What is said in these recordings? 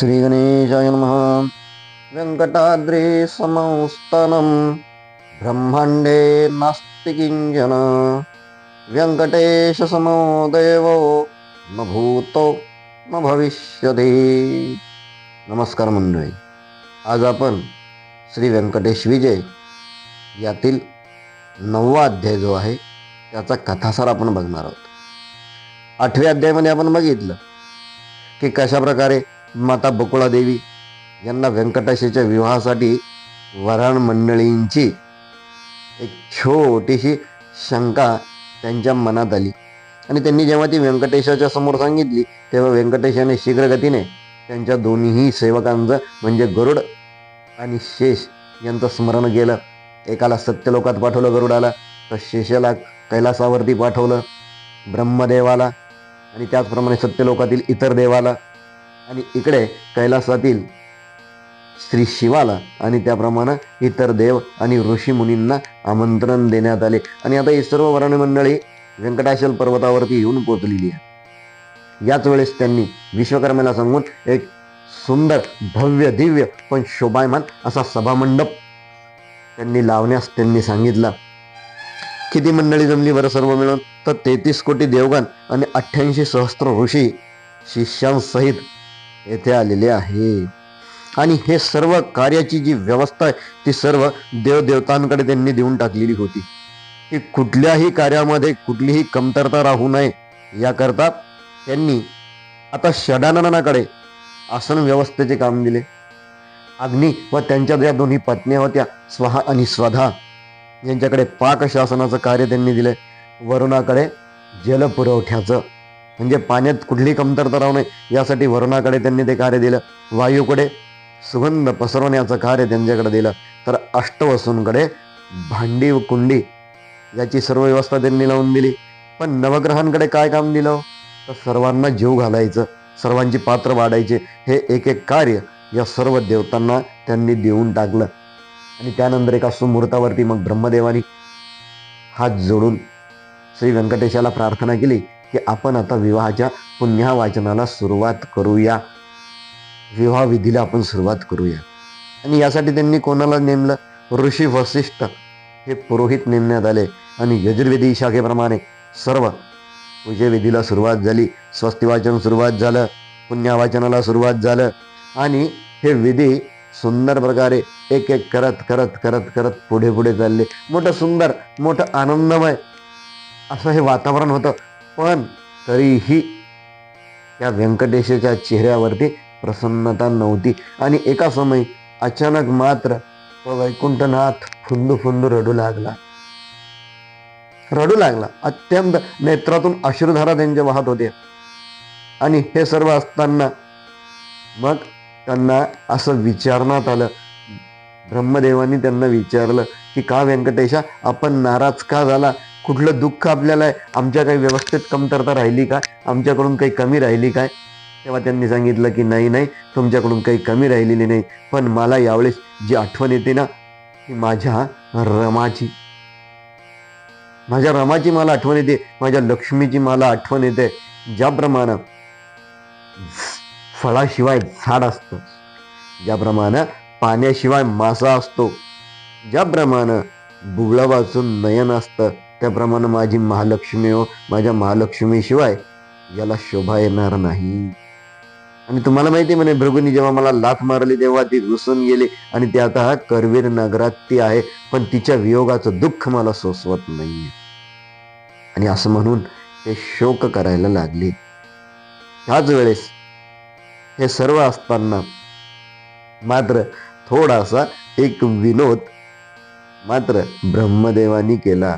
श्रीगणेशाय नमः। व्यङ्कटाद्रे समस्तनं ब्रह्माण्डे नास्ति किञ्चन व्यङ्कटेशसमो देवो न भूतो न भविष्यति। नमस्कार मंडळी आज आपण श्री व्यंकटेश विजय यातील नववा अध्याय जो आहे त्याचा कथासार आपण बघणार आहोत. आठव्या अध्यायामध्ये आपण बघितलं की कशा प्रकारे माता बकुळादेवी यांना व्यंकटेशाच्या विवाहासाठी वराण मंडळींची एक छोटीशी शंका त्यांच्या मनात आली. आणि त्यांनी जेव्हा ती व्यंकटेशाच्या समोर सांगितली तेव्हा व्यंकटेशाने शीघ्रगतीने त्यांच्या दोन्ही सेवकांचं म्हणजे गरुड आणि शेष यांचं स्मरण केलं. एकाला सत्यलोकात पाठवलं गरुडाला तर शेषाला कैलासावरती पाठवलं ब्रह्मदेवाला आणि त्याचप्रमाणे सत्यलोकातील इतर देवाला. आणि इकडे कैलासातील श्री शिवाला आणि त्याप्रमाणे इतर देव आणि ऋषी मुनींना आमंत्रण देण्यात आले. आणि आता ही सर्व वर्णमंडळी व्यंकटाचल पर्वतावरती येऊन पोचलेली आहे याच वेळेस त्यांनी विश्वकर्माला सांगून एक सुंदर भव्य दिव्य पण शोभायमान असा सभामंडप त्यांनी लावण्यास त्यांनी सांगितला. किती मंडळी जमली बरं सर्व मिळून? तर तेहतीस कोटी देवगण आणि अठ्ठ्याऐंशी सहस्त्र ऋषी शिष्यांसहित येथे आलेले आहे. आणि हे सर्व कार्याची जी व्यवस्था आहे ती सर्व देवदेवतांकडे त्यांनी देऊन टाकलेली होती. की कुठल्याही कार्यामध्ये कुठलीही कमतरता राहू नये. याकरता त्यांनी आता षडाननाकडे आसन व्यवस्थेचे काम दिले. अग्नी व त्यांच्या ज्या दोन्ही पत्न्या होत्या स्वहा आणि स्वधा. यांच्याकडे पाकशासनाचं कार्य त्यांनी दिले. वरुणाकडे जलपुरवठ्याचं. म्हणजे पाण्यात कुठलीही कमतरता राहू नये. यासाठी वरुणाकडे त्यांनी ते कार्य दिलं. वायूकडे सुगंध पसरवण्याचं कार्य त्यांच्याकडे दिलं. तर अष्टवसूंकडे भांडी व कुंडी याची सर्व व्यवस्था त्यांनी लावून दिली. पण नवग्रहांकडे काय काम दिलं? तर सर्वांना जीव घालायचं. सर्वांची पात्र वाढायचे. हे एक एक कार्य या सर्व देवतांना त्यांनी देऊन टाकलं. आणि त्यानंतर एका सुमुहूर्तावरती मग ब्रह्मदेवानी हात जोडून श्री व्यंकटेशाला प्रार्थना केली. की आपण आता विवाहाच्या पुण्या वाचनाला सुरुवात करूया. विवाह विधीला आपण सुरुवात करूया. आणि यासाठी त्यांनी कोणाला नेमलं? ऋषी वसिष्ठ हे पुरोहित नेमण्यात आले. आणि यजुर्वेदी शाखेप्रमाणे सर्व पूजेविधीला सुरुवात झाली. स्वस्तिवाचन सुरुवात झालं. पुण्यावाचनाला सुरुवात झालं. आणि हे विधी सुंदर प्रकारे एक एक करत करत करत करत पुढे पुढे चालले. मोठं सुंदर मोठं आनंदमय असं हे वातावरण होतं. पण तरीही त्या व्यंकटेशाच्या चेहऱ्यावरती प्रसन्नता नव्हती. आणि एका समयी अचानक मात्र तो वैकुंठनाथ फुंदू फुंदू रडू लागला. रडू लागला. अत्यंत नेत्रातून अश्रुधारा त्यांच्या वाहत होते. आणि हे सर्व असताना मग त्यांना असं विचारण्यात आलं. ब्रह्मदेवानी त्यांना विचारलं की का व्यंकटेशा आपण नाराज का झाला? कुठलं दुःख आपल्याला आहे आमच्या काही व्यवस्थेत कमतरता राहिली काय आमच्याकडून काही कमी राहिली काय? तेव्हा त्यांनी सांगितलं की नाही नाही तुमच्याकडून काही कमी राहिलेली नाही. पण मला यावेळेस जी आठवण येते ना ती माझ्या रमाची. माझ्या रमाची मला आठवण येते. माझ्या लक्ष्मीची मला आठवण येते. ज्याप्रमाणे फळाशिवाय झाड असतं. ज्याप्रमाणे पाण्याशिवाय मासा असतो. ज्याप्रमाणे बुगळा वाचून नयन असतं. त्याप्रमाणे माझी महालक्ष्मी हो माझ्या महालक्ष्मीशिवाय याला शोभा येणार नाही. आणि तुम्हाला माहिती म्हणे भृगुनी जेव्हा मला लाथ मारली तेव्हा ती रुसून गेली. आणि ती आता करवीर नगरात ती आहे पण तिच्या वियोगाचं दुःख मला सोसवत नाही आणि असं म्हणून ते शोक करायला लागले. ह्याच वेळेस हे सर्व असताना मात्र थोडासा एक विनोद मात्र ब्रह्मदेवानी केला.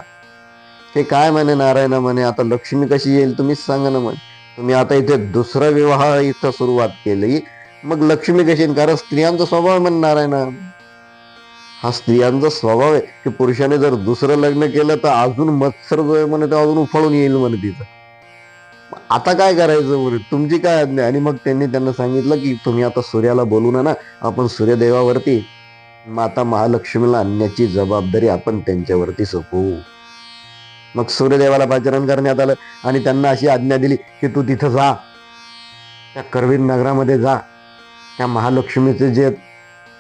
हे काय म्हणे नारायण म्हणे आता लक्ष्मी कशी येईल तुम्हीच सांगा ना म्हणे. तुम्ही आता इथे दुसरा विवाह इथं सुरुवात केली मग लक्ष्मी कशी येईल? कारण स्त्रियांचा स्वभाव म्हणे नारायण. हा स्त्रियांचा स्वभाव आहे की पुरुषाने जर दुसरं लग्न केलं तर अजून मत्सर जो आहे म्हणे तो अजून उफाळून येईल म्हणे तिचं आता काय करायचं म्हणे? तुमची काय आज्ञा? आणि मग त्यांनी त्यांना सांगितलं की तुम्ही आता सूर्याला बोलू ना आपण सूर्यदेवावरती माता महालक्ष्मीला आणण्याची जबाबदारी आपण त्यांच्यावरती सोपवू. मग सूर्यदेवाला पाचरण करण्यात आलं आणि त्यांना अशी आज्ञा दिली की तू तिथं जा. त्या करवीर नगरामध्ये जा. त्या महालक्ष्मीचे जे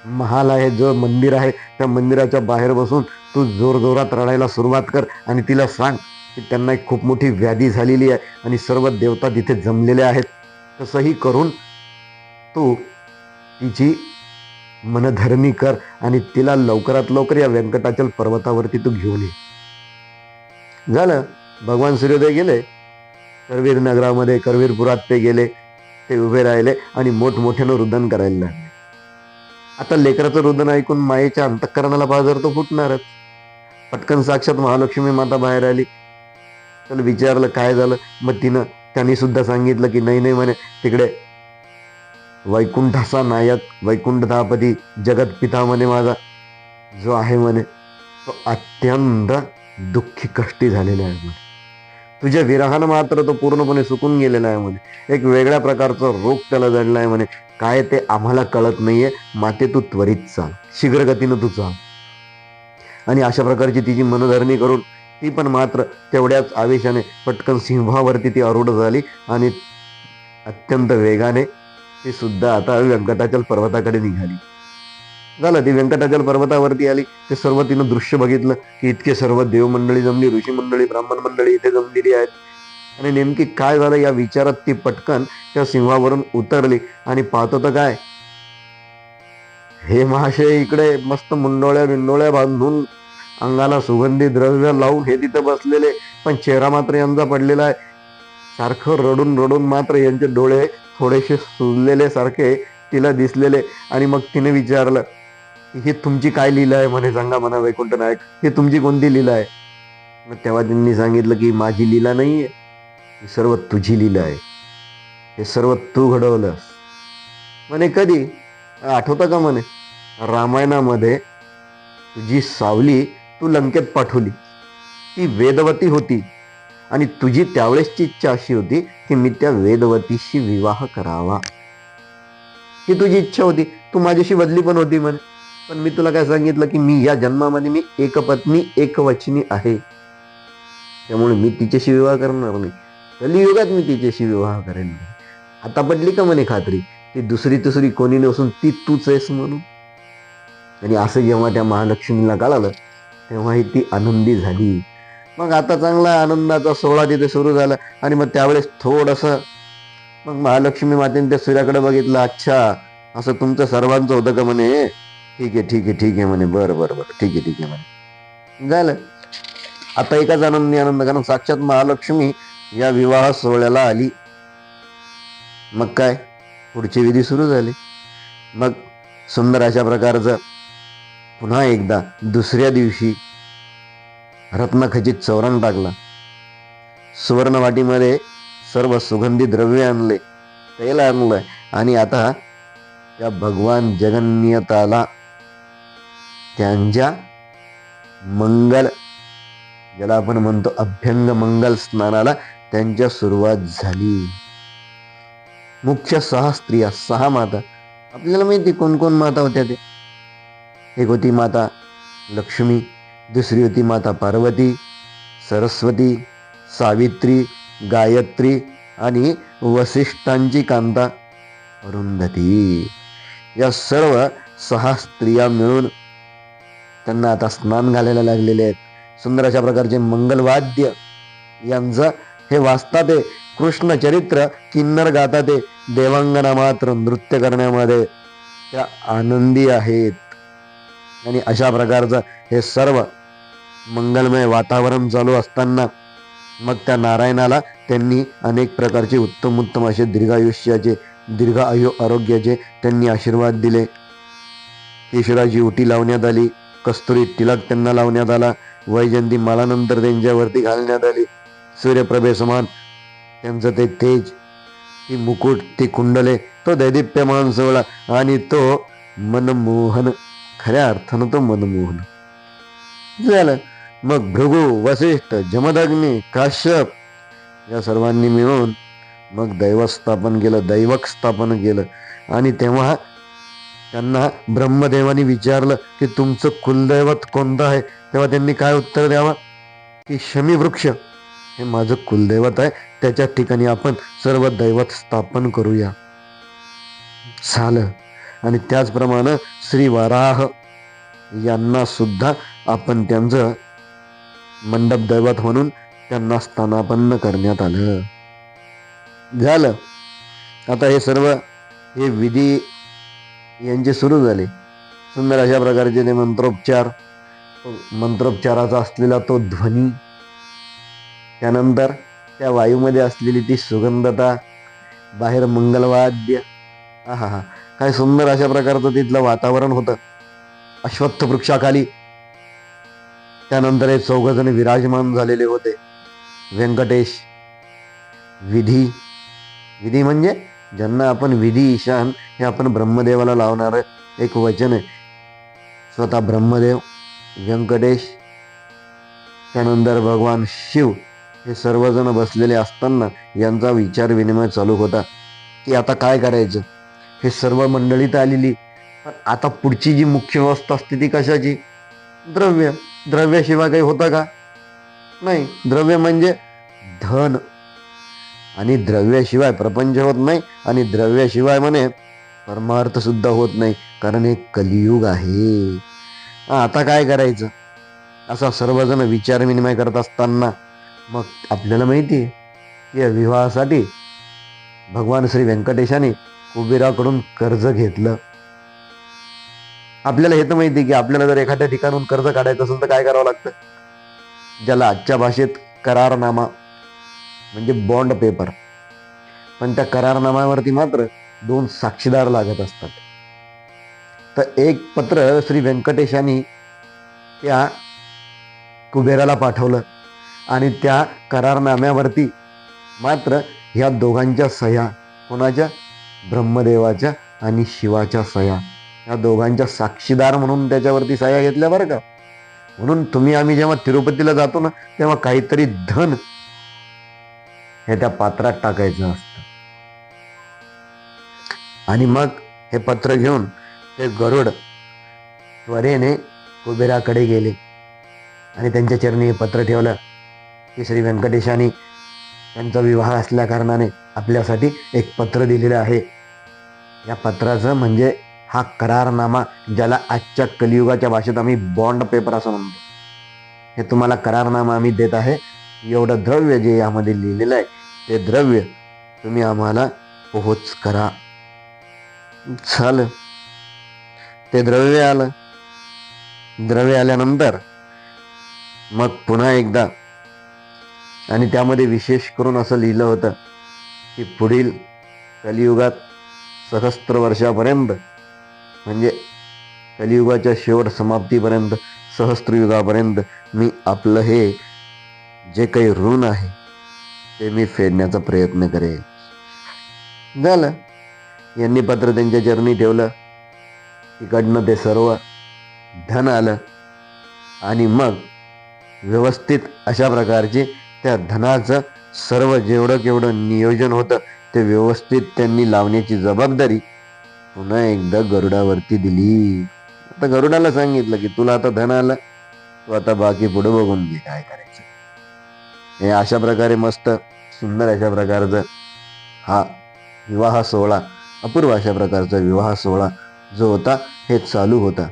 महाल आहे जो मंदिर आहे त्या मंदिराच्या बाहेर बसून तू जोरजोरात रडायला सुरुवात कर आणि तिला सांग की त्यांना एक खूप मोठी व्याधी झालेली आहे आणि सर्व देवता तिथे जमलेल्या आहेत. तसंही करून तू तिची मनधरणी कर आणि तिला लवकरात लवकर या व्यंकटाचल पर्वतावरती तू घेऊन ये. झालं. भगवान सूर्योदय गेले. करवीर नगरामध्ये करवीरपुरात ते गेले. ते उभे राहिले आणि मोठमोठ्यानं रुदन करायला लागले. आता लेकराचं रुदन ऐकून मायेच्या अंतःकरणाला बाजार तो फुटणारच. पटकन साक्षात महालक्ष्मी माता बाहेर आली. चल विचारलं काय झालं. मग तिनं त्यांनी सुद्धा सांगितलं की नाही नाही म्हणे. तिकडे वैकुंठाचा नायक वैकुंठधापती जगतपिता म्हणे माझा. जो आहे म्हणे तो अत्यंत दुःखी कष्टी झालेला आहे म्हणे. तुझ्या विरहानं मात्र तो पूर्णपणे सुकून गेलेला आहे म्हणे. एक वेगळ्या प्रकारचा रोग त्याला जडला आहे म्हणे. काय ते आम्हाला कळत नाहीये. माते तू त्वरित चाल. शीघ्रगतीनं तू चाल. आणि अशा प्रकारची तिची मनधरणी करून ती पण मात्र तेवढ्याच आवेशाने पटकन सिंहावरती ती आरूढ झाली आणि अत्यंत वेगाने ती सुद्धा आता व्यंकटाचल पर्वताकडे निघाली. झालं ती व्यंकटाचल पर्वतावरती आली. ते सर्व तिनं दृश्य बघितलं की इतके सर्व देवमंडळी जमली ऋषी मंडळी ब्राह्मण मंडळी इथे जमलेली आहेत. आणि नेमकी काय झालं या विचारात ती पटकन त्या सिंहावरून उतरली आणि पाहतो तर काय? हे महाशय इकडे मस्त मुंडोळ्या बिंडोळ्या बांधून अंगाला सुगंधी द्रव्य लावून हे तिथं बसलेले पण चेहरा मात्र यांचा पडलेला आहे. सारखं रडून रडून मात्र यांचे डोळे थोडेसे सुजलेले सारखे तिला दिसलेले. आणि मग तिने विचारलं हे तुमची काय लिहिलं आहे? म्हणे सांगा म्हणा वैकुंठ नायक. हे तुमची कोणती लिहिलं आहे? मग तेव्हा त्यांनी सांगितलं की माझी लीला नाहीये ही सर्व तुझी लीला आहे. हे सर्व तू घडवलं म्हणे कधी? आठवतं का म्हणे? रामायणामध्ये तुझी सावली तू लंकेत पाठवली. ती वेदवती होती. आणि तुझी त्यावेळेसची इच्छा अशी होती की मी त्या वेदवतीशी विवाह करावा. ही तुझी इच्छा होती. तू माझ्याशी बदली पण होती म्हणे. पण मी तुला काय सांगितलं की मी या जन्मामध्ये मी एकपत्नी एकवचनी आहे. त्यामुळे मी तिच्याशी विवाह करणार नाही. कलियुगात मी तिच्याशी विवाह करेन आता पडली का म्हणे खात्री? ती दुसरी तिसरी कोणी नसून ती तूच आहेस म्हणून. आणि असं जेव्हा त्या महालक्ष्मीला कळालं तेव्हाही ती आनंदी झाली. मग आता चांगला आनंदाचा सोहळा तिथे सुरू झाला. आणि मग त्यावेळेस थोडस मग महालक्ष्मी मातेने त्या सूर्याकडे बघितलं अच्छा असं तुमचं सर्वांचं होतं का म्हणे? ठीक आहे ठीक आहे ठीक आहे म्हणे. बरं बरं बरं. ठीक आहे ठीक आहे म्हणे. झालं. आता एकाच आनंदी आनंद कारण साक्षात महालक्ष्मी या विवाह सोहळ्याला आली. मग काय? पुढची विधी सुरू झाली. मग सुंदर अशा प्रकारचं पुन्हा एकदा दुसऱ्या दिवशी रत्नखचित चौरण टाकला. सुवर्णवाटीमध्ये सर्व सुगंधी द्रव्य आणले. तेल आणलं आणि आता त्या भगवान जगन्यताला त्यांच्या मंगल ज्याला आपण म्हणतो अभ्यंग मंगल स्नानाला त्यांच्या सुरुवात झाली. मुख्य सहा स्त्रिया सहा माता आपल्याला माहिती कोण कोण माता होत्या ते एक होती माता लक्ष्मी दुसरी होती माता पार्वती सरस्वती सावित्री गायत्री आणि वसिष्ठांची कांता अरुंधती. या सर्व सहा स्त्रिया मिळून त्यांना आता स्नान घालायला लागलेले आहेत. सुंदर अशा प्रकारचे मंगलवाद्य यांचं हे वाचता ते कृष्ण चरित्र किन्नर गाता ते देवांगना मात्र नृत्य करण्यामध्ये त्या आनंदी आहेत. आणि अशा प्रकारचं हे सर्व मंगलमय वातावरण चालू असताना मग त्या नारायणाला त्यांनी अनेक प्रकारचे उत्तम उत्तम असे दीर्घायुष्याचे दीर्घ आयु आरोग्याचे त्यांनी आशीर्वाद दिले. केशराची उटी लावण्यात आली. कस्तुरी तिलक त्यांना लावण्यात आला. वैजंती मालानंतर त्यांच्यावरती घालण्यात आली. सूर्यप्रभे समान त्यांचं ते तेज ती मुकुट ती कुंडले तो दैदिप्यमान सोहळा आणि तो मनमोहन. खऱ्या अर्थानं तो मनमोहन. झालं. मग भृगू वसिष्ठ जमदग्नी काश्यप या सर्वांनी मिळून मग दैवस्थापन केलं दैवक स्थापन केलं. आणि तेव्हा त्यांना ब्रह्मदेवानी विचारलं की तुमचं कुलदैवत कोणतं आहे? तेव्हा त्यांनी काय उत्तर द्यावं? की शमी वृक्ष. हे माझं कुलदैवत आहे. त्याच्या ठिकाणी आपण सर्व दैवत स्थापन करूया. झालं. आणि त्याचप्रमाणे श्री वराह यांना सुद्धा आपण त्यांचं मंडप दैवत म्हणून त्यांना स्थानापन्न करण्यात आलं. झालं. आता हे सर्व हे विधी यांचे सुरू झाले. सुंदर अशा प्रकारचे ते मंत्रोपचार मंत्रोपचाराचा असलेला तो ध्वनी त्यानंतर त्या वायूमध्ये असलेली ती सुगंधता बाहेर मंगलवाद्य हा हा काय सुंदर अशा प्रकारचं तिथलं वातावरण होतं. अश्वत्थ वृक्षाखाली. त्यानंतर हे चौघजण विराजमान झालेले होते. व्यंकटेश विधी. विधी म्हणजे? ज्यांना आपण विधी ईशान हे आपण ब्रह्मदेवाला लावणार एक वचन आहे. स्वतः ब्रह्मदेव व्यंकटेश त्यानंतर भगवान शिव हे सर्वजण बसलेले असताना यांचा विचार विनिमय चालू होता. की आता काय करायचं? हे सर्व मंडळी तर आलेली. पण आता पुढची जी मुख्य व्यवस्था असते ती कशाची? द्रव्य. द्रव्याशिवाय काही होतं का? नाही. द्रव्य म्हणजे धन. आणि द्रव्याशिवाय प्रपंच होत नाही आणि द्रव्याशिवाय म्हणे परमार्थ सुद्धा होत नाही. कारण हे कलियुग आहे. आता काय करायचं? असा सर्वजण विचार विनिमय करत असताना मग आपल्याला माहिती आहे की या विवाहासाठी भगवान श्री व्यंकटेशाने कुबेराकडून कर्ज घेतलं. आपल्याला हे तर माहिती आहे की आपल्याला जर एखाद्या ठिकाणून कर्ज काढायचं असेल तर काय करावं लागतं? ज्याला आजच्या भाषेत करारनामा म्हणजे बॉन्ड पेपर पण त्या करारनाम्यावरती मात्र दोन साक्षीदार लागत असतात. तर एक पत्र श्री व्यंकटेशांनी त्या कुबेराला पाठवलं आणि त्या करारनाम्यावरती मात्र ह्या दोघांच्या सह्या कोणाच्या? ब्रह्मदेवाच्या आणि शिवाच्या सह्या. या दोघांच्या साक्षीदार म्हणून त्याच्यावरती सह्या घेतल्या बरं का? म्हणून तुम्ही आम्ही जेव्हा तिरुपतीला जातो ना तेव्हा काहीतरी धन हे त्या पात्रात टाकायचं असतं. आणि मग हे पत्र घेऊन ते गरुड त्वरेने कुबेराकडे गेले. आणि त्यांच्या चरणी हे पत्र ठेवलं की श्री व्यंकटेशाने त्यांचा विवाह असल्या कारणाने आपल्यासाठी एक पत्र दिलेलं आहे. या पत्राचं म्हणजे हा करारनामा ज्याला आजच्या कलियुगाच्या भाषेत आम्ही बॉन्ड पेपर असं म्हणतो. हे तुम्हाला करारनामा आम्ही देत आहे. एवढं द्रव्य जे यामध्ये लिहिलेलं आहे ते द्रव्य तुम्ही आम्हाला पोहोच करा. झालं ते द्रव्य आलं. द्रव्य आल्यानंतर मग पुन्हा एकदा आणि त्यामध्ये विशेष करून असं लिहिलं होतं की पुढील कलियुगात सहस्त्र वर्षापर्यंत म्हणजे कलियुगाच्या शेवट समाप्तीपर्यंत सहस्त्रयुगापर्यंत मी आपलं हे जे काही ऋण आहे ते मी फेडण्याचा प्रयत्न करेन. झालं. यांनी पत्र त्यांच्या चरणी ठेवलं. तिकडनं ते सर्व धन आलं. आणि मग व्यवस्थित अशा प्रकारचे त्या धनाचं सर्व जेवढं केवढं नियोजन होतं ते व्यवस्थित त्यांनी लावण्याची जबाबदारी पुन्हा एकदा गरुडावरती दिली. आता गरुडाला सांगितलं की तुला आता धन आलं. तू आता बाकी पुढे बघून घे काय करायचं. हे अशा प्रकारे मस्त सुंदर अशा प्रकारचं हा विवाह सोहळा अपूर्व अशा प्रकारचा विवाह सोहळा जो होता हे चालू होता.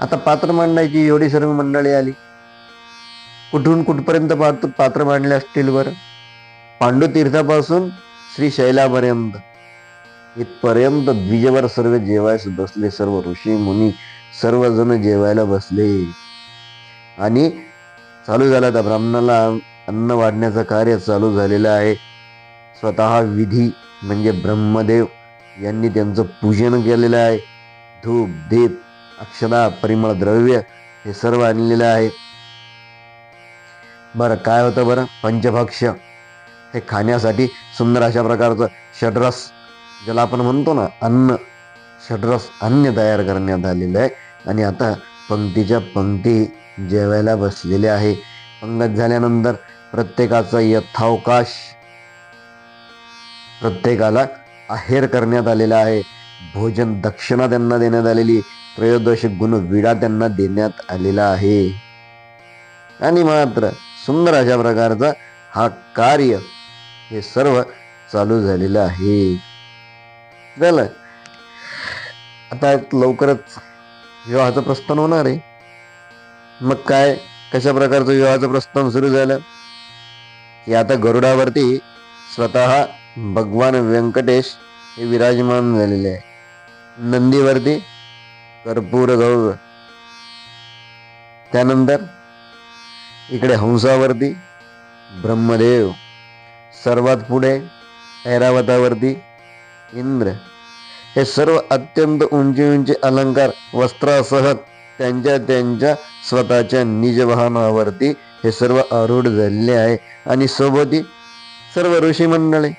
आता पात्र मांडायची एवढी सर्व मंडळी आली. कुठून कुठपर्यंत पात्र पात्र मांडले असतील बरं? पांडुतीर्थापासून श्री शैलापर्यंत. इथपर्यंत द्विजवर सर्व जेवायस बसले सर्व ऋषी मुनी सर्वजण जेवायला बसले. आणि चालू झालं. त्या ब्राह्मणाला अन्न वाढण्याचं कार्य चालू झालेलं आहे. स्वतः विधी म्हणजे ब्रह्मदेव यांनी त्यांचं पूजन केलेलं आहे. धूप दीप अक्षदा परिमळ द्रव्य हे सर्व आणलेलं आहे. बरं काय होतं बरं? पंचभक्ष हे खाण्यासाठी सुंदर अशा प्रकारचं षड्रस ज्याला आपण म्हणतो ना अन्न षड्रस अन्न तयार करण्यात आलेलं आहे. आणि आता पंक्तीच्या पंक्ती जेवायला बसलेले आहे. पंगत झाल्यानंतर प्रत्येकाचा यथावकाश प्रत्येकाला आहेर करण्यात आलेला आहे. भोजन दक्षिणा त्यांना देण्यात आलेली त्रयोदश गुण विडा त्यांना देण्यात आलेला आहे. आणि मात्र सुंदर अशा प्रकारचा हा कार्य हे सर्व चालू झालेलं आहे. झालं. आता लवकरच विवाहाचं प्रस्थान होणार आहे. मग काय? कशा प्रकारचं विवाहाचं प्रस्थान सुरू झालं? हे आता गरुडावरती स्वतः भगवान व्यंकटेश हे विराजमान झालेले आहे. नंदीवरती कर्पूर गौर. त्यानंतर इकडे हंसावरती ब्रह्मदेव. सर्वात पुढे ऐरावतावरती इंद्र. हे सर्व अत्यंत उंची उंची अलंकार वस्त्रासह त्यांच्या त्यांच्या स्वतःच्या निज वाहनावरती हे सर्व आरूढ झालेले आहे. आणि सोबती सर्व ऋषी मंडळे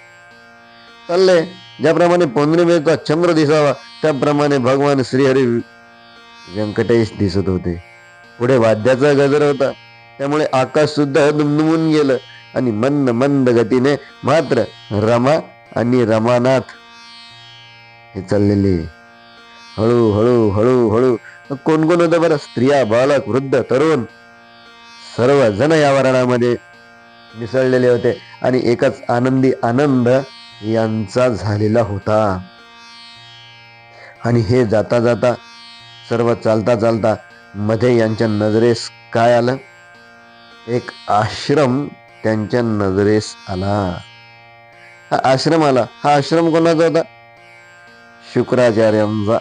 चालले ज्याप्रमाणे पौर्णिमेचा चंद्र दिसावा त्याप्रमाणे भगवान श्रीहरी व्यंकटेश दिसत होते. पुढे वाद्याचा गजर होता. त्यामुळे आकाश सुद्धा दुमदुमून गेलं. आणि मंद मंद गतीने मात्र रमा आणि रमानाथ हे चाललेले. हळू हळू हळू हळू कोण कोण होतं बरं स्त्रिया बालक वृद्ध तरुण सर्व जण या वरणामध्ये मिसळलेले होते आणि एकच आनंदी आनंद यांचा झालेला होता. आणि हे जाता जाता सर्व चालता चालता मध्ये यांच्या नजरेस काय आलं? एक आश्रम त्यांच्या नजरेस आला. हा आश्रम आला. हा आश्रम कोणाचा होता? शुक्राचार्यांचा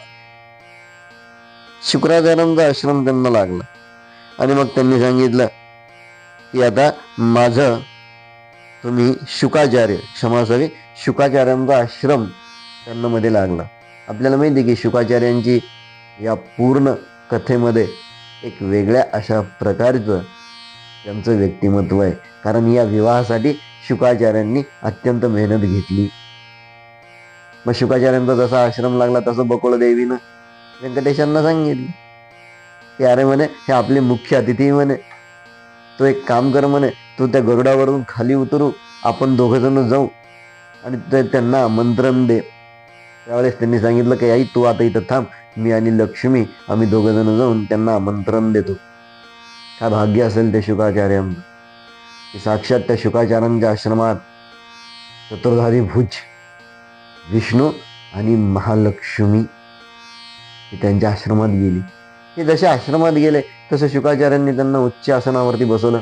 शुक्राचार्यांचा आश्रम त्यांना लागला. आणि मग त्यांनी सांगितलं की आता माझं तुम्ही शुकाचार्य क्षमासावी शुकाचार्यांचा आश्रम त्यांना मध्ये लागला. आपल्याला माहिती आहे की शुकाचार्यांची या पूर्ण कथेमध्ये एक वेगळ्या अशा प्रकारचं त्यांचं व्यक्तिमत्व आहे. कारण या विवाहासाठी शुकाचार्यांनी अत्यंत मेहनत घेतली. मग शुकाचार्यांचा जसा आश्रम लागला तसं बकुळदेवीनं व्यंकटेशांना सांगितली की अरे म्हणे हे आपले मुख्य अतिथी म्हणे. तो एक काम कर म्हणे तू त्या गरुडावरून खाली उतरू आपण दोघंजणं जाऊ. आणि ते त्यांना आमंत्रण दे. त्यावेळेस त्यांनी सांगितलं की आई तू आता इथं थांब. मी आणि लक्ष्मी आम्ही दोघंजणं जाऊन त्यांना आमंत्रण देतो. काय भाग्य असेल ते शुकाचार्यांचं साक्षात त्या शुकाचार्यांच्या आश्रमात चतुर्धारी भुज विष्णू आणि महालक्ष्मी. ते त्यांच्या आश्रमात गेली. हे जसे आश्रमात गेले तसं शुकाचार्यांनी त्यांना उच्च आसनावरती बसवलं.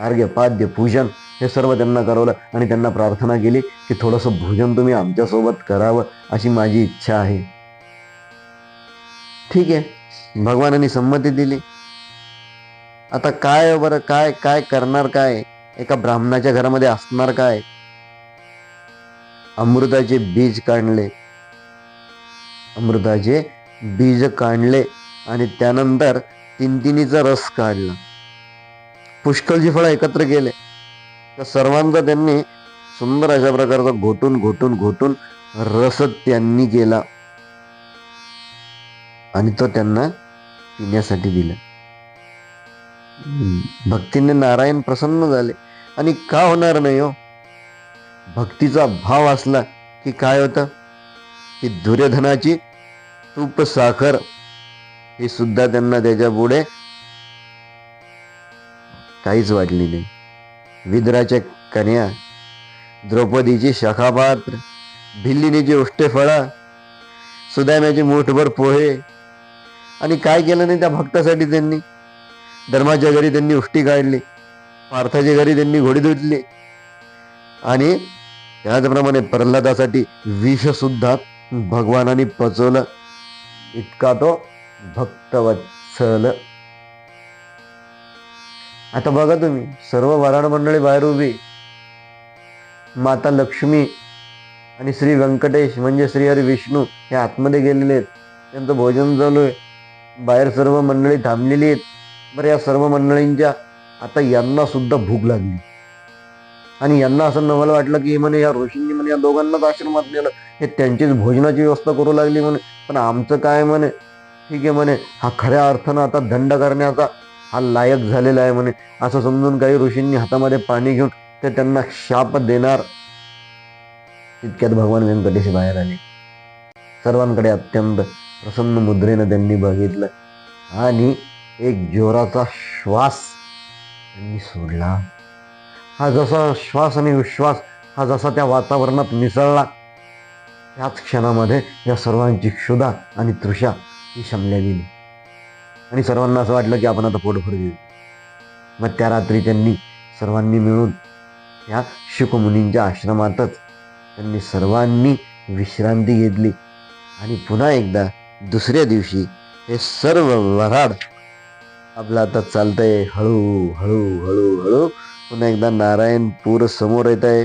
अर्घ्य पाद्य पूजन हे सर्व त्यांना करवलं आणि त्यांना प्रार्थना केली की थोडंसं भोजन तुम्ही आमच्यासोबत करावं अशी माझी इच्छा आहे. ठीक आहे. भगवानांनी संमती दिली. आता काय बरं? काय काय करणार काय? एका ब्राह्मणाच्या घरामध्ये असणार काय? अमृताचे बीज काढले. अमृताचे बीज काढले आणि त्यानंतर तिनतिनीचा रस काढला. पुष्कळची फळं एकत्र केले. तर सर्वांचा त्यांनी सुंदर अशा प्रकारचा घोटून घोटून घोटून रस त्यांनी केला. आणि तो त्यांना पिण्यासाठी दिला. भक्तीने नारायण प्रसन्न झाले. आणि का होणार नाही हो? भक्तीचा भाव असला की काय होतं? की दुर्योधनाची तूप साखर ही सुद्धा त्यांना त्याच्या पुढे काहीच वाटली नाही. विद्राच्या कन्या द्रौपदीची शाखापात्र भिल्लीनीची उष्टे फळा सुदाम्याची मोठभर पोहे आणि काय केलं नाही त्या भक्तासाठी त्यांनी? धर्माच्या घरी त्यांनी उष्टी काढली पार्थाच्या घरी त्यांनी घोडी धुतली आणि त्याचप्रमाणे प्रल्हादासाठी विष सुद्धा भगवानाने पचवलं. इतका तो भक्तवत्सल. आता बघा तुम्ही सर्व वराड मंडळी बाहेर उभी. माता लक्ष्मी आणि श्री व्यंकटेश म्हणजे श्री हरी विष्णू हे आतमध्ये गेलेले आहेत. त्यांचं भोजन चालू आहे. बाहेर सर्व मंडळी थांबलेली आहेत. बरं या सर्व मंडळींच्या आता यांना सुद्धा भूक लागली. आणि यांना असं नवल वाटलं की म्हणे या ऋषींनी म्हणे या दोघांनाच आश्रमात नेलं हे त्यांचीच भोजनाची व्यवस्था करू लागली म्हणे. पण आमचं काय म्हणे? ठीक आहे म्हणे हा खऱ्या अर्थानं आता दंड करण्याचा हा लायक झालेला आहे म्हणे. असं समजून काही ऋषींनी हातामध्ये पाणी घेऊन ते त्यांना शाप देणार. इतक्यात भगवान व्यंकटेश बाहेर आले. सर्वांकडे अत्यंत प्रसन्न मुद्रेनं त्यांनी बघितलं. आणि एक जोराचा श्वास त्यांनी सोडला. हा जसा श्वास आणि विश्वास हा जसा त्या वातावरणात मिसळला त्याच क्षणामध्ये या सर्वांची क्षुधा आणि तृषा ही शमल्या गेली आणि सर्वांना असं वाटलं की आपण आता पोटभर घेऊ मग त्या रात्री त्यांनी सर्वांनी मिळून या शुकमुनींच्या आश्रमातच त्यांनी सर्वांनी विश्रांती घेतली. आणि पुन्हा एकदा दुसऱ्या दिवशी हे सर्व वराड आपलं आता चालतंय हळू हळू हळू हळू. पुन्हा एकदा नारायणपूर समोर येत आहे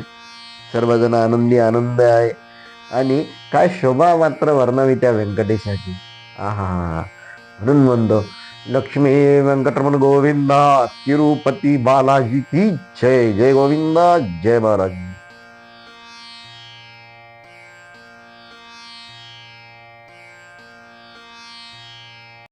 सर्वजण आनंदी आनंद आहे. आणि काय शोभा मात्र वर्णावी त्या व्यंकटेशाची आहा म्हणून म्हणतो लक्ष्मी व्यंकटरमण गोविंदा तिरुपती बालाजी की जय जय गोविंदा जय महाराज